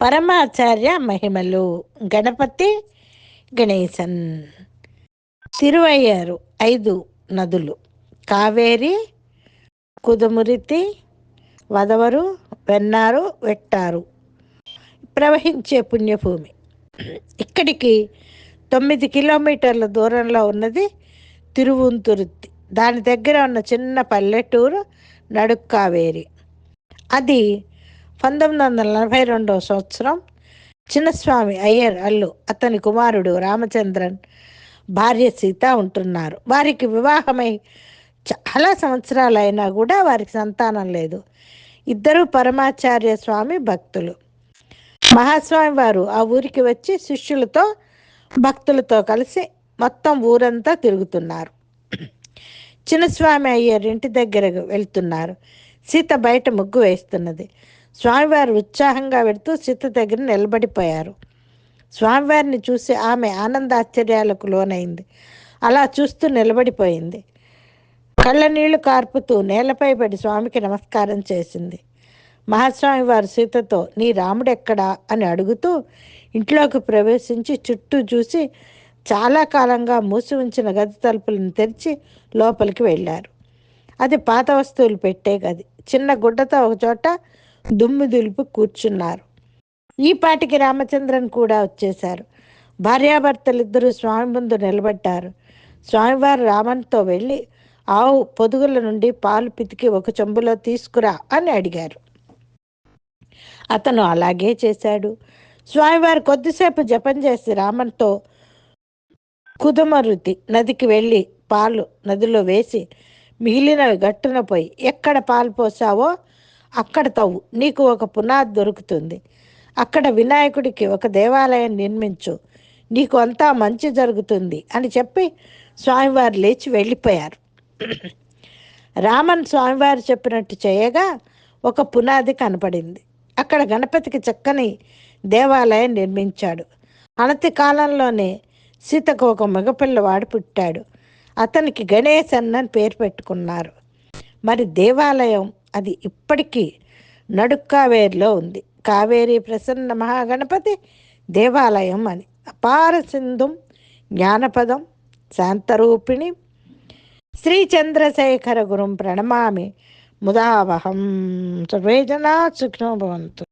పరమాచార్య మహిమలు. గణపతి గణేశన్. తిరువయ్యారు ఐదు నదులు. కావేరి కుదుమురితి వదవరు వెన్నారు వెట్టారు. ప్రవహించే పుణ్యభూమి. ఇక్కడికి తొమ్మిది కిలోమీటర్ల దూరంలో ఉన్నది తిరువుంతురుత్తి. దాని దగ్గర ఉన్న చిన్న పల్లెటూరు నడుక్కావేరి. అది పంతొమ్మిది వందల నలభై రెండవ సంవత్సరం చిన్నస్వామి అయ్యర్ అల్లు అతని కుమారుడు రామచంద్రన్ భార్య సీత ఉంటున్నారు. వారికి వివాహమై చాలా సంవత్సరాలు అయినా కూడా వారికి సంతానం లేదు. ఇద్దరు పరమాచార్య స్వామి భక్తులు. మహాస్వామి వారు ఆ ఊరికి వచ్చి శిష్యులతో భక్తులతో కలిసి మొత్తం ఊరంతా తిరుగుతున్నారు. చిన్నస్వామి అయ్యారు ఇంటి దగ్గరకు వెళ్తున్నారు. సీత బయట ముగ్గు వేస్తున్నది. స్వామివారు ఉత్సాహంగా వెడుతూ సీత దగ్గర నిలబడిపోయారు. స్వామివారిని చూసి ఆమె ఆనందాశ్చర్యాలకు లోనైంది. అలా చూస్తూ నిలబడిపోయింది. కళ్ళ నీళ్ళు కార్పుతూ నేలపై పడి స్వామికి నమస్కారం చేసింది. మహాస్వామి వారు సీతతో నీ రాముడెక్కడా? అని అడుగుతూ ఇంట్లోకి ప్రవేశించి చుట్టూ చూసి చాలా కాలంగా మూసి ఉంచిన గది తలుపులను తెరిచి లోపలికి వెళ్ళారు. అది పాత వస్తువులు పెట్టే గది. చిన్న గుడ్డతో ఒక చోట దుమ్ము దులుపు కూర్చున్నారు. ఈ పాటికి రామచంద్రన్ కూడా వచ్చేశారు. భార్యాభర్తలిద్దరూ స్వామి ముందు నిలబడ్డారు. స్వామివారు రామన్తో వెళ్ళి ఆవు పొదుగుల నుండి పాలు పితికి ఒక చెంబులో తీసుకురా అని అడిగారు. అతను అలాగే చేశాడు. స్వామివారు కొద్దిసేపు జపం చేసి రామన్తో కుదుమరుతి నదికి వెళ్ళి పాలు నదిలో వేసి మిగిలినవి గట్టున పోయి ఎక్కడ పాలు పోసావో అక్కడ తవ్వు. నీకు ఒక పునాది దొరుకుతుంది. అక్కడ వినాయకుడికి ఒక దేవాలయం నిర్మించు. నీకు అంతా మంచి జరుగుతుంది అని చెప్పి స్వామివారు లేచి వెళ్ళిపోయారు. రామన్ స్వామివారు చెప్పినట్టు చేయగా ఒక పునాది కనపడింది. అక్కడ గణపతికి చక్కని దేవాలయం నిర్మించాడు. అనతి కాలంలోనే సీతకు ఒక మగపిల్లవాడు పుట్టాడు. అతనికి గణేశన్ అని పేరు పెట్టుకున్నారు. మరి దేవాలయం అది ఇప్పటికీ నడుక్కావేరిలో ఉంది. కావేరి ప్రసన్న మహాగణపతి దేవాలయం అని. అపార సింధుం జ్ఞానపదం శాంతరూపిణి శ్రీచంద్రశేఖర గురుం ప్రణమామి. ముదావహం. సర్వే జనా సుఖినో భవంతు.